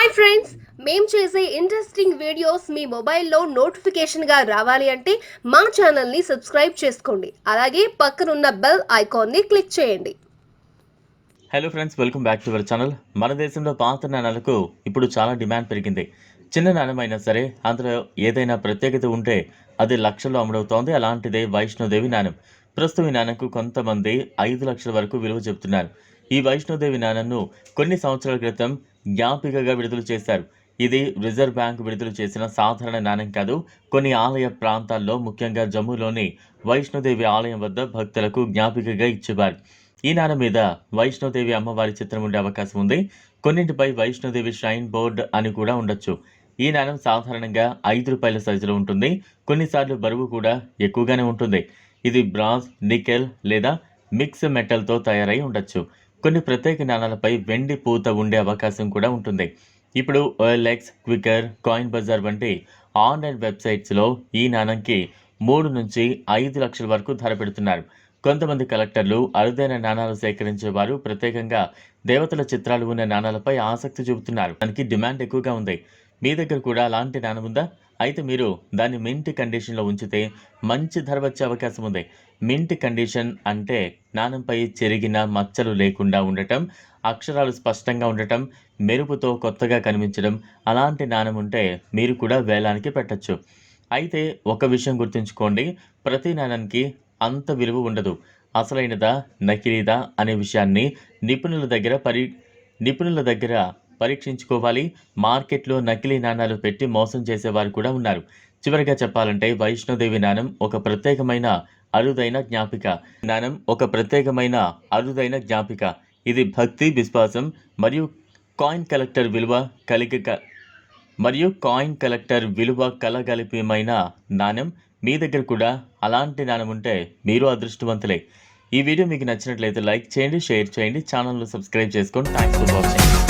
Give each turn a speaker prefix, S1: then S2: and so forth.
S1: Hi friends మేము చేసే interesting videos మీ మొబైల్లో నోటిఫికేషన్గా రావాలి అంటే మా ఛానల్ని సబ్స్క్రైబ్ చేసుకోండి. అలాగే పక్కనున్న బెల్ ఐకాన్ని క్లిక్ చేయండి.
S2: Hello friends welcome back to our channel మన దేశంలో పాత నాణాలకు ఇప్పుడు చాలా డిమాండ్ పెరిగింది. చిన్న నాణ్యమైనా సరే అందులో ఏదైనా ప్రత్యేకత ఉంటే అది లక్షల్లో అమ్ముడవుతోంది. అలాంటిదే వైష్ణోదేవి నాణ్యం ప్రస్తుతం ఈ నాణ్యంకు కొంతమంది ఐదు లక్షల వరకు విలువ చెబుతున్నారు. ఈ వైష్ణోదేవి నాణ్యంను కొన్ని సంవత్సరాల క్రితం జ్ఞాపికగా విడుదల చేశారు. ఇది రిజర్వ్ బ్యాంక్ విడుదల చేసిన సాధారణ నాణ్యం కాదు. కొన్ని ఆలయ ప్రాంతాల్లో ముఖ్యంగా జమ్మూలోని వైష్ణోదేవి ఆలయం వద్ద భక్తులకు జ్ఞాపికగా ఇచ్చేవారు. ఈ నాణం మీద వైష్ణోదేవి అమ్మవారి చిత్రం ఉండే అవకాశం ఉంది. కొన్నింటిపై వైష్ణోదేవి షైన్ బోర్డ్ అని కూడా ఉండొచ్చు. ఈ నాణ్యం సాధారణంగా ఐదు రూపాయల సైజులో ఉంటుంది. కొన్నిసార్లు బరువు కూడా ఎక్కువగానే ఉంటుంది. ఇది బ్రాంజ్ నికెల్ లేదా మిక్స్ మెటల్తో తయారై ఉండొచ్చు. కొన్ని ప్రత్యేక నాణాలపై వెండి పూత ఉండే అవకాశం కూడా ఉంటుంది. ఇప్పుడు ఓఎల్ఎక్స్ క్వికర్ కాయిన్ బజార్ వంటి ఆన్లైన్ వెబ్సైట్స్లో ఈ నాణంకి మూడు నుంచి ఐదు లక్షల వరకు ధర పెడుతున్నారు. కొంతమంది కలెక్టర్లు అరుదైన నాణాలు సేకరించే వారు ప్రత్యేకంగా దేవతల చిత్రాలు ఉన్న నాణాలపై ఆసక్తి చూపుతున్నారు. దానికి డిమాండ్ ఎక్కువగా ఉంది. మీ దగ్గర కూడా అలాంటి నాణం ఉందా? అయితే మీరు దాన్ని మింట్ కండిషన్లో ఉంచితే మంచి ధర వచ్చే అవకాశం ఉంది. మింట్ కండిషన్ అంటే నాణంపై చెరిగిన మచ్చలు లేకుండా ఉండటం అక్షరాలు స్పష్టంగా ఉండటం మెరుపుతో కొత్తగా కనిపించడం అలాంటి నాణం ఉంటే మీరు కూడా వేలానికి పెట్టచ్చు. అయితే ఒక విషయం గుర్తుంచుకోండి ప్రతి నాణానికి అంత విలువ ఉండదు. అసలైనదా నకిలీదా అనే విషయాన్ని నిపుణుల దగ్గర పరి నిపుణుల దగ్గర పరీక్షించుకోవాలి. మార్కెట్లో నకిలీ నాణాలు పెట్టి మోసం చేసేవారు కూడా ఉన్నారు. చివరిగా చెప్పాలంటే వైష్ణోదేవి నాణం ఒక ప్రత్యేకమైన అరుదైన జ్ఞాపిక. నాణం ఒక ప్రత్యేకమైన అరుదైన జ్ఞాపిక. ఇది భక్తి విశ్వాసం మరియు కాయిన్ కలెక్టర్ విలువ కలిగి మరియు కాయిన్ కలెక్టర్ విలువ కలగలిపిమైన నాణం మీ దగ్గర కూడా అలాంటి నాణం ఉంటే మీరు అదృష్టవంతులే. ఈ వీడియో మీకు నచ్చినట్లయితే లైక్ చేయండి షేర్ చేయండి ఛానల్ను సబ్స్క్రైబ్ చేసుకోండి. Thanks for watching